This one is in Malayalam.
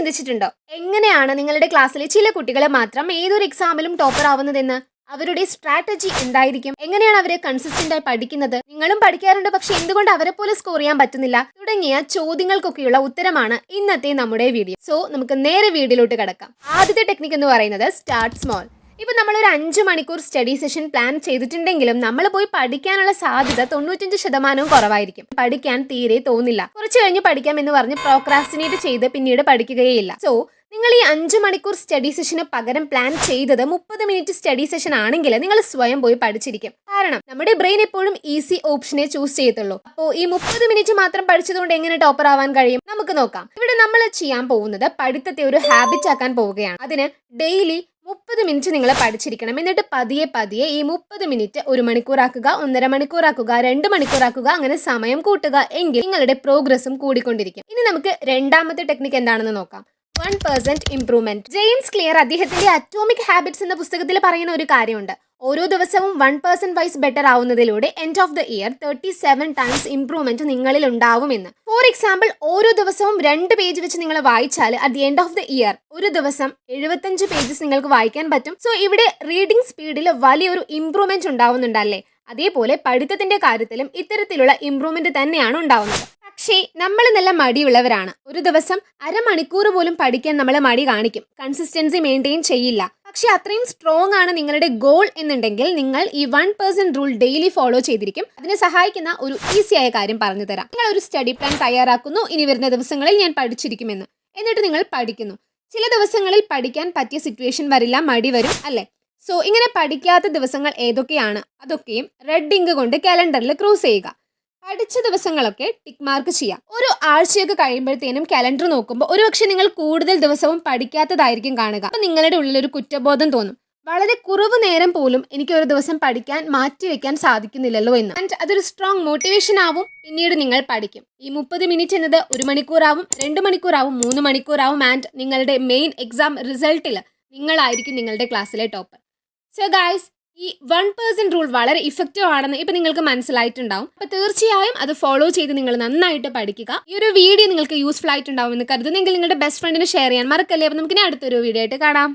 ചിന്തിച്ചിട്ടുണ്ടോ? എങ്ങനെയാണ് നിങ്ങളുടെ ക്ലാസ്സിലെ ചില കുട്ടികളെ മാത്രം ഏതൊരു എക്സാമിലും ടോപ്പർ ആവുന്നതെന്ന്? അവരുടെ സ്ട്രാറ്റജി എന്തായിരിക്കും? എങ്ങനെയാണ് അവരെ കൺസിസ്റ്റന്റ് ആയി പഠിക്കുന്നത്? നിങ്ങളും പഠിക്കാറുണ്ട് പക്ഷെ എന്തുകൊണ്ട് അവരെ പോലെ സ്കോർ ചെയ്യാൻ പറ്റുന്നില്ല? തുടങ്ങിയ ചോദ്യങ്ങൾക്കൊക്കെയുള്ള ഉത്തരമാണ് ഇന്നത്തെ നമ്മുടെ വീഡിയോ സോ നമുക്ക് നേരെ വീഡിയോയിലോട്ട് കിടക്കാം. ആദ്യത്തെ ടെക്നിക് എന്ന് പറയുന്നത് സ്റ്റാർട്ട് സ്മോൾ ഒരു അഞ്ച് മണിക്കൂർ സ്റ്റഡി സെഷൻ പ്ലാൻ ചെയ്തിട്ടുണ്ടെങ്കിലും നമ്മൾ പോയി പഠിക്കാനുള്ള സാധ്യത തൊണ്ണൂറ്റഞ്ച് ശതമാനവും കുറവായിരിക്കും. പഠിക്കാൻ തീരെ തോന്നില്ല. കുറച്ച് കഴിഞ്ഞ് പഠിക്കാം എന്ന് പറഞ്ഞ് പ്രോക്രാസ്റ്റിനേറ്റ് ചെയ്ത് പിന്നീട് പഠിക്കുകയില്ല സോ നിങ്ങൾ ഈ അഞ്ച് മണിക്കൂർ സ്റ്റഡി സെഷന് പകരം പ്ലാൻ ചെയ്തത് മുപ്പത് മിനിറ്റ് സ്റ്റഡി സെഷൻ ആണെങ്കിൽ നിങ്ങൾ സ്വയം പോയി പഠിച്ചിരിക്കും. കാരണം നമ്മുടെ ബ്രെയിൻ എപ്പോഴും ഈസി ഓപ്ഷനെ ചൂസ് ചെയ്യത്തുള്ളൂ. അപ്പോൾ ഈ മുപ്പത് മിനിറ്റ് മാത്രം പഠിച്ചതുകൊണ്ട് എങ്ങനെ ടോപ്പർ ആവാൻ കഴിയും? നമുക്ക് നോക്കാം. ഇവിടെ നമ്മൾ ചെയ്യാൻ പോകുന്നത് പഠിത്തത്തെ ഒരു ഹാബിറ്റ് ആക്കാൻ പോവുകയാണ്. അതിന് ഡെയിലി മുപ്പത് മിനിറ്റ് നിങ്ങൾ പഠിച്ചിരിക്കണം. എന്നിട്ട് പതിയെ പതിയെ ഈ മുപ്പത് മിനിറ്റ് ഒരു മണിക്കൂറാക്കുക ഒന്നര മണിക്കൂറാക്കുക രണ്ട് മണിക്കൂറാക്കുക അങ്ങനെ സമയം കൂട്ടുക എങ്കിൽ നിങ്ങളുടെ പ്രോഗ്രസ്സും കൂടിക്കൊണ്ടിരിക്കും. ഇനി നമുക്ക് രണ്ടാമത്തെ ടെക്നിക്ക് എന്താണെന്ന് നോക്കാം. One percent improvement James Clear അദ്ദേഹത്തിന്റെ അറ്റോമിക് ഹാബിറ്റ്സ് എന്ന പുസ്തകത്തിൽ പറയുന്ന ഒരു കാര്യമുണ്ട്. ഓരോ ദിവസവും one percent wise better ആവുന്നതിലൂടെ end of the year thirty seven times improvement നിങ്ങളിൽ ഉണ്ടാവുമെന്ന് ഫോർ എക്സാമ്പിൾ ഓരോ ദിവസവും രണ്ട് പേജ് വെച്ച് നിങ്ങൾ വായിച്ചാൽ at the end of the year ഒരു ദിവസം എഴുപത്തഞ്ച് പേജസ് നിങ്ങൾക്ക് വായിക്കാൻ പറ്റും. സോ ഇവിടെ റീഡിംഗ് സ്പീഡിൽ വലിയൊരു ഇംപ്രൂവ്മെന്റ് ഉണ്ടാവുന്നുണ്ടല്ലേ അതേപോലെ പഠിത്തത്തിന്റെ കാര്യത്തിലും ഇത്തരത്തിലുള്ള ഇംപ്രൂവ്മെന്റ് തന്നെയാണ് ഉണ്ടാവുന്നത്. പക്ഷേ നമ്മൾ നല്ല മടിയുള്ളവരാണ്. ഒരു ദിവസം അരമണിക്കൂർ പോലും പഠിക്കാൻ നമ്മൾ മടി കാണിക്കും. കൺസിസ്റ്റൻസി മെയിന്റെയിൻ ചെയ്യില്ല. പക്ഷെ അത്രയും സ്ട്രോങ് ആണ് നിങ്ങളുടെ ഗോൾ എന്നുണ്ടെങ്കിൽ നിങ്ങൾ ഈ one percent rule daily follow ചെയ്തിരിക്കും. അതിനെ സഹായിക്കുന്ന ഒരു ഈസിയായ കാര്യം പറഞ്ഞു തരാം. നിങ്ങൾ ഒരു സ്റ്റഡി പ്ലാൻ തയ്യാറാക്കുന്നു. ഇനി വരുന്ന ദിവസങ്ങളിൽ ഞാൻ പഠിച്ചിരിക്കുമെന്ന്. എന്നിട്ട് നിങ്ങൾ പഠിക്കുന്നു. ചില ദിവസങ്ങളിൽ പഠിക്കാൻ പറ്റിയ സിറ്റുവേഷൻ വരില്ല മടി വരും അല്ലേ? സോ ഇങ്ങനെ പഠിക്കാത്ത ദിവസങ്ങൾ ഏതൊക്കെയാണ്? അതൊക്കെയും റെഡ് ഇങ്ക് കൊണ്ട് കലണ്ടറിൽ ക്രോസ് ചെയ്യുക. പഠിച്ച ദിവസങ്ങളൊക്കെ ടിക്ക് മാർക്ക് ചെയ്യാം. ഒരു ആഴ്ചയൊക്കെ കഴിയുമ്പോഴത്തേനും കലണ്ടർ നോക്കുമ്പോൾ ഒരുപക്ഷെ നിങ്ങൾ കൂടുതൽ ദിവസവും പഠിക്കാത്തതായിരിക്കും കാണുക. അപ്പം നിങ്ങളുടെ ഉള്ളിൽ ഒരു കുറ്റബോധം തോന്നും. വളരെ കുറവ് നേരം പോലും എനിക്ക് ഒരു ദിവസം പഠിക്കാൻ മാറ്റിവെക്കാൻ സാധിക്കുന്നില്ലല്ലോ എന്ന്. ആൻഡ് അതൊരു സ്ട്രോങ് മോട്ടിവേഷൻ ആവും. പിന്നീട് നിങ്ങൾ പഠിക്കും. ഈ മുപ്പത് മിനിറ്റ് എന്നത് ഒരു മണിക്കൂറാവും രണ്ട് മണിക്കൂറാവും മൂന്ന് മണിക്കൂറാവും ആൻഡ് നിങ്ങളുടെ മെയിൻ എക്സാം റിസൾട്ടിൽ നിങ്ങളായിരിക്കും നിങ്ങളുടെ ക്ലാസ്സിലെ ടോപ്പർ സോ ഗായ്സ് ഈ വൺ പേഴ്സന്റ് റൂൾ വളരെ ഇഫക്റ്റീവ് ആണെന്ന് ഇപ്പം നിങ്ങൾക്ക് മനസ്സിലായിട്ടുണ്ടാവും. അപ്പോൾ തീർച്ചയായും അത് ഫോളോ ചെയ്ത് നിങ്ങൾ നന്നായിട്ട് പഠിക്കുക. ഈ ഒരു വീഡിയോ നിങ്ങൾക്ക് യൂസ്ഫുൾ ആയിട്ടുണ്ടാവും എന്ന് കരുതുന്നെങ്കിൽ നിങ്ങളുടെ ബെസ്റ്റ് ഫ്രണ്ടിന് ഷെയർ ചെയ്യാൻ മറക്കല്ലേ? അപ്പോൾ നമുക്കിനി അടുത്തൊരു വീഡിയോ ആയിട്ട് കാണാം.